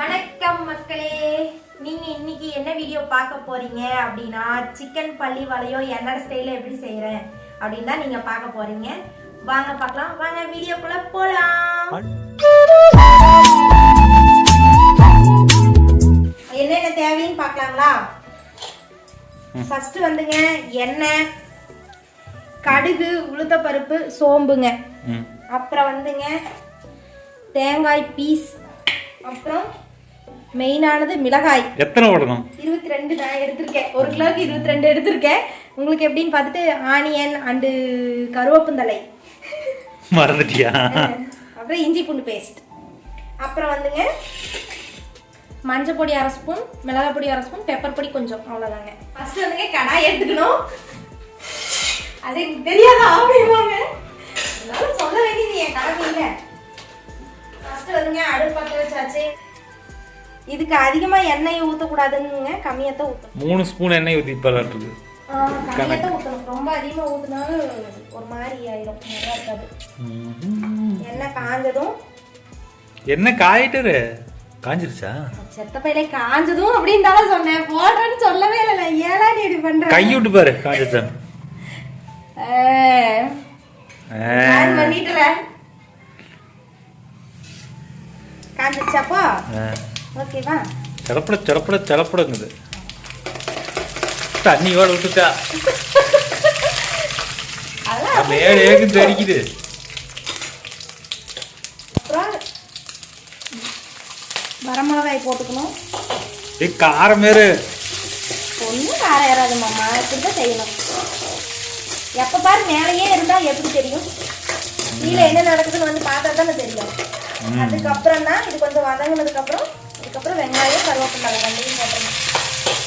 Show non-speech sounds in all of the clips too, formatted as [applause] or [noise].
வணக்கம் மக்களே. நீங்க இன்னைக்கு என்ன வீடியோ பார்க்க போறீங்க அப்படின்னா சிக்கன் பள்ளி வளையம் என்னோட ஸ்டைல எப்படி செய்யறேன் அப்படின்னு தான் நீங்க பார்க்க போறீங்க. வாங்க பார்க்கலாம். வாங்க வீடியோக்குள்ள போலாம். என்னென்ன தேவைன்னு பார்க்கலாங்களா? ஃபர்ஸ்ட் வந்துங்க எண்ணெய் கடுகு உளுத்தப்பருப்பு சோம்புங்க. அப்புறம் வந்துங்க தேங்காய் பீஸ் அப்புறம் மெயினானது மிளகாய். எத்தனை போடணும் இருபத்தி ரெண்டு நான் எடுத்திருக்கேன். ஒரு கிலோவுக்கு இருபத்தி ரெண்டு எடுத்திருக்கேன். உங்களுக்கு எப்படின்னு பார்த்துட்டு ஆனியன் அண்டு கருவேப்பந்தலை மறந்துட்டியா? அப்புறம் இஞ்சி பூண்டு பேஸ்ட் அப்புறம் வந்துங்க மஞ்சள் பொடி அரை ஸ்பூன் மிளகாய் பொடி அரை ஸ்பூன் பெப்பர் பொடி கொஞ்சம். அவ்வளோதாங்க ஃபர்ஸ்ட் வந்துங்க கடாய் எடுத்துக்கணும். அது தெரியாத ஆவணிவாங்க சொல்ல வேண்டியது என் கடமை இல்லை. ஃபர்ஸ்ட் வந்துங்க அடுப்பு பற்ற வச்சாச்சு. இதுக்கு அதிகமாக எண்ணெயை ஊற்றக்கூடாதுங்க கம்மியாக தான் ஊற்றணும் மூணு ஸ்பூன் எண்ணெய் ஊற்றி பலாட்டுருக்கு கம்மியாக தான் ஊற்றணும் ரொம்ப அதிகமாக ஊற்றினாலும் ஒரு மாதிரி ஆயிடும் நல்லா இருக்காது. எண்ணெய் காஞ்சதும். என்ன காயிட்டு காஞ்சிருச்சா? செத்த பையில காஞ்சதும் அப்படின்னு தானே சொன்னேன். போடுறேன்னு சொல்லவே இல்லை. ஏடா நீ இப்படி பண்ற கை விட்டு பாரு காஞ்சிருச்சா நான் பண்ணிட்டுல. காஞ்சிருச்சாப்போ ஓகேவா சிறப்பட சிறப்பட சிறப்படங்குது தண்ணி வேலை விட்டுட்டா மேலே ஏக்கு தெரிக்குது வரமிளகாய் போட்டுக்கணும் ஏ காரம் மாரு ஒன்றும் வேற ஏறாது மாமா இப்படி தான் செய்யணும் எப்போ பாரு மேலேயே இருந்தால் எப்படி தெரியும் கீழே என்ன நடக்குதுன்னு வந்து பார்த்தா தானே தெரியும் அதுக்கப்புறம் தான் இது கொஞ்சம் வதங்கினதுக்கு அப்புறம் அதுக்கப்புறம் வெங்காயம் கருவேப்பிலை ரெண்டையும் போட்டுருணும்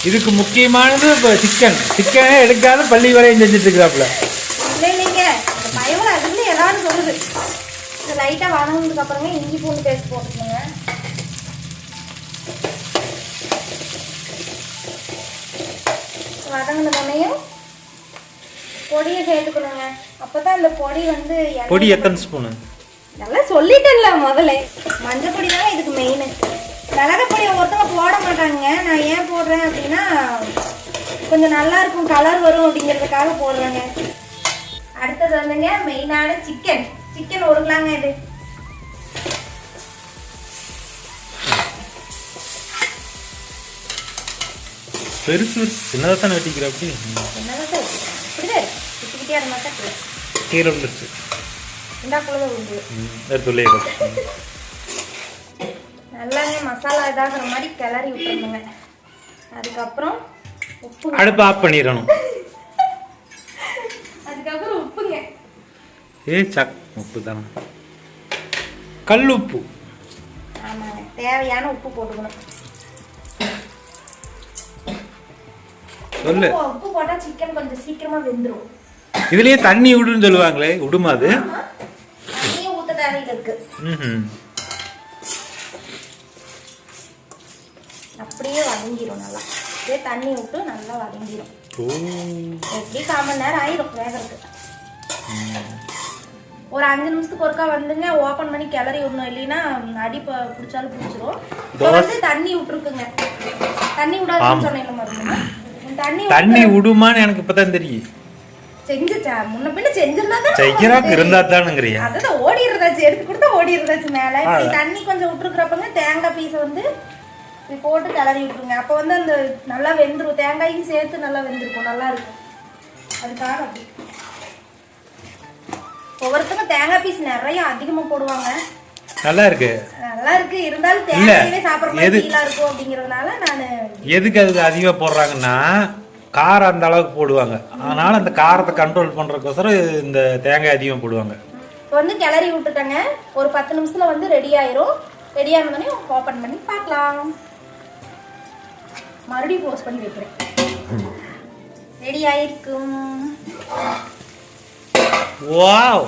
இதுக்கு முக்கியமானது இப்போ சிக்கன் சிக்கனே எடுக்காத பள்ளி வரையும் செஞ்சுட்டு இருக்கிறாப்புல இல்லை இல்லைங்க. இந்த பயவில் அதுன்னு எல்லாரும் சொல்லுது. இது லைட்டாக வதங்கினதுக்கு அப்புறமே இஞ்சி பூண்டு பேஸ்ட் போட்டுக்கோங்க. வதங்கினதுனையும் பொடியை சேர்த்துக்கணுங்க. அப்பதான் அந்த பொடி வந்து பொடி எத்தனை ஸ்பூனு நல்லா சொல்லிட்டேன்ல முதல்ல. மஞ்சள் பொடி தானே இதுக்கு மெயின் மிளகா பொடியை ஒருத்தவங்க போட மாட்டாங்க நான் ஏன் போடுறேன் அப்படின்னா கொஞ்சம் நல்லா இருக்கும் கலர் வரும் அப்படிங்கிறதுக்காக போடுறேங்க. அடுத்தது வந்துங்க மெயினான சிக்கன் சிக்கன் ஒரு கிலோங்க இது. பெருசு சின்னதாக தானே வெட்டிக்கிற அப்படி? என்னதான் சார்? இப்படிதான் தான். கீழே வந்துருச்சு இந்தா குழந்தை ம். நல்லாங்க மசாலா இதாகிற மாதிரி கிளறி விட்டுருணுங்க அதுக்கப்புறம் உப்பு. அடுப்பு ஆஃப் பண்ணிடணும். [laughs] அதுக்கப்புறம் உப்புங்க. ஏ சக் உப்பு தானே கல் உப்பு. ஆமாங்க. தேவையான உப்பு போட்டுக்கணும். சொல்லு. உப்பு- போட்டா சிக்கன் கொஞ்சம் சீக்கிரமா வெந்துரும். இதுலயே தண்ணி விடுன்னு சொல்லுவாங்களே விடுமா அது? தண்ணியும் ஊத்த தேவையில்ல இருக்கு. ம்ஹும். அப்படியே வதங்கிரும் நல்லா. அப்படியே தண்ணி விட்டு நல்லா வதங்கிரும். ஓ. எப்படி கால் மணி நேரம் ஆயிரும் வேகிறதுக்கு. ஒரு அஞ்சு நிமிஷத்துக்கு ஒருக்கா வந்துங்க ஓபன் பண்ணி கிளறி விடணும். இல்லைன்னா அடி பிடிச்சாலும் பிடிச்சிரும். இப்போ வந்து தண்ணி விட்டுருக்குங்க. தண்ணி விடாதுன்னு சொன்னேன் மருந்து தண்ணி தண்ணி விடுமான்னு எனக்கு இப்பதான் தெரியும். முன்ன பின்ன செஞ்சிருந்தா தான் இருந்தா தானுங்கிறியா? அதான் எடுத்து கொடுத்தா ஓடிடுறதாச்சு மேல. தண்ணி கொஞ்சம் விட்டுருக்குறப்பங்க தேங்காய் பீஸை வந்து இப்படி போட்டு கிளறி விட்டுருங்க. அப்போ வந்து அந்த நல்லா வெந்துரும். தேங்காயும் சேர்த்து நல்லா வெந்திருக்கும். நல்லா இருக்கும். அதுக்காக அப்படி. ஒவ்வொருத்தங்க தேங்காய் பீஸ் நிறைய அதிகமா போடுவாங்க. நல்லா இருக்கு. நல்லா இருக்கு. இருந்தாலும் இல்ல, தேங்காயவே சாப்பிட்ற மாதிரி இருக்கும் அப்படிங்கறதுனால நான் எதுக்கு அதுக்கு அதிகமாக போடுறாங்கன்னா காரம் அந்த அளவுக்கு போடுவாங்க. அதனால அந்த காரத்தை கண்ட்ரோல் பண்றதுக்கோசரம் இந்த தேங்காய் அதிகமாக போடுவாங்க. இப்போ வந்து கிளறி விட்டுட்டேங்க. ஒரு பத்து நிமிஷத்துல வந்து ரெடி ஆயிரும். ரெடி ஆனதுனே ஓப்பன் பண்ணி பார்க்கலாம். மறுபடியும் போஸ்ட் பண்ணி வைக்கிறேன். ரெடி ஆயிருக்கும். வாவ்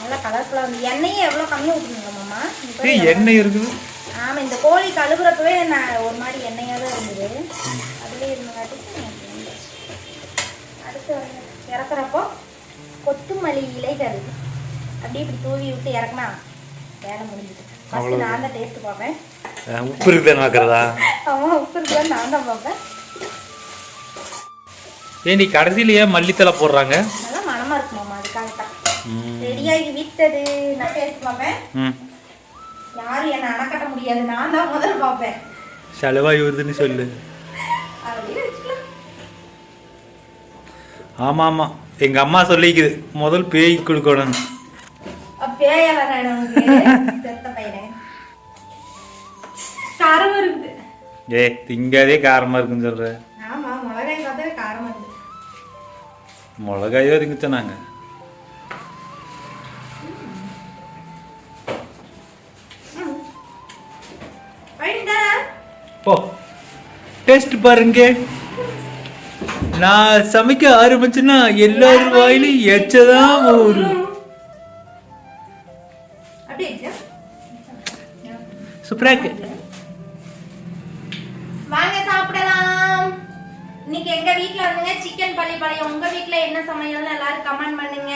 நல்லா கலர்ஃபுல்லாக வந்து எண்ணெயே எவ்வளோ கம்மியாக ஊற்றணுங்க மாமா? எண்ணெய் இருக்குது. ஆமாம் இந்த கோழி கழுகுறப்பவே நான் ஒரு மாதிரி எண்ணெயாக தான் இருந்தது. அதுலேயே இருந்தங்காட்டிக்கு வந்துருச்சு. அடுத்து இறக்குறப்போ கொத்தமல்லி இலைகள். அப்படியே இப்படி தூவி விட்டு இறக்குனா வேலை முடிஞ்சுது. ஃபஸ்ட்டு நான் தான் டேஸ்ட் பார்ப்பேன். உப்பு இருக்குதான்னு பார்க்குறதா அவன் உப்பு இருக்குதான் நான் தான் பார்ப்பேன் ஏண்டி கடைசியில ஏன் மல்லித்தலை போடுறாங்க? நல்லா மனமா இருக்குமாம்மா அதுக்காக தான் ம். ரெடியாகி விட்டது. நான் டேஸ்ட் பார்ப்பேன் ம். யாரும் என்னை அணக்கட்ட முடியாது. நான் தான் முதல்ல பார்ப்பேன் செலவாய் வருதுன்னு சொல்லு. அப்படின்னு வச்சுக்கலாம். ஆமா ஆமா. எங்க அம்மா சொல்லிக்குது. முதல் பேய் கொடுக்கணும். பேய [laughs] காரமா இருக்குது. ஏ திங்காதே காரமா இருக்குன்னு சொல்ற. ஆமா மிளகாய் பார்த்தாவே காரமா இருக்குது. மிளகாயோ திங்க சொன்னாங்க வழிந்தா போ. டேஸ்ட் பாருங்க. நான் சமைக்க ஆரம்பிச்சுன்னா எல்லாரும் வாயிலும் எச்சதான் இருக்கா? சூப்பரா இருக்கு. எங்க வீட்ல வந்துங்க சிக்கன் பள்ளிப்பாளையம் உங்க வீட்ல என்ன சமையல்னு எல்லாரும் கமெண்ட் பண்ணுங்க.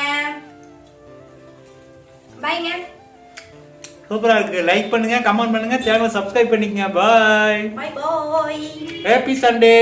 பாய்ங்க சூப்பரா இருக்கு. லைக் பண்ணுங்க கமெண்ட் பண்ணுங்க. சேனலை சப்ஸ்கிரைப் பண்ணிக்கங்க. பாய் பாய் பாய் ஹாப்பி சண்டே